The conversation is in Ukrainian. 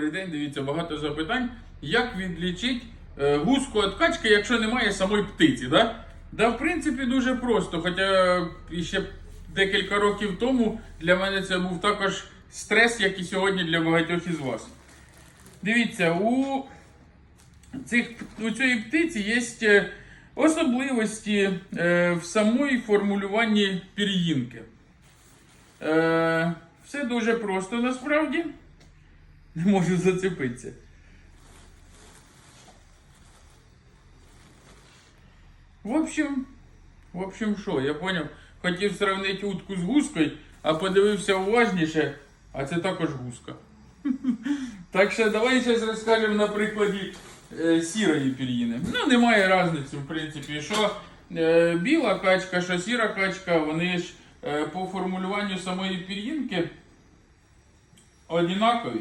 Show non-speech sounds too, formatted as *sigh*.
Добрий день, дивіться, багато запитань. Як відлічити е, гуску від качки, якщо немає самої птиці? Да? Да, в принципі, дуже просто. Хоча ще декілька років тому для мене це був також стрес, як і сьогодні для багатьох із вас. Дивіться, у, цих, у цієї птиці є е, особливості е, в самої формулюванні пір'їнки. Все дуже просто насправді. Не можу зацепитися. В общем, в общем, що, я поняв, хотів сравнити утку з гускою, а подивився уважніше, а це також гуска. *laughs* Так що давай зараз розкажемо на прикладі е, сірої пір'їни. Ну, немає різниці, в принципі, що е, біла качка, що сіра качка, вони ж е, по формулюванню самої пір'їнки однакові.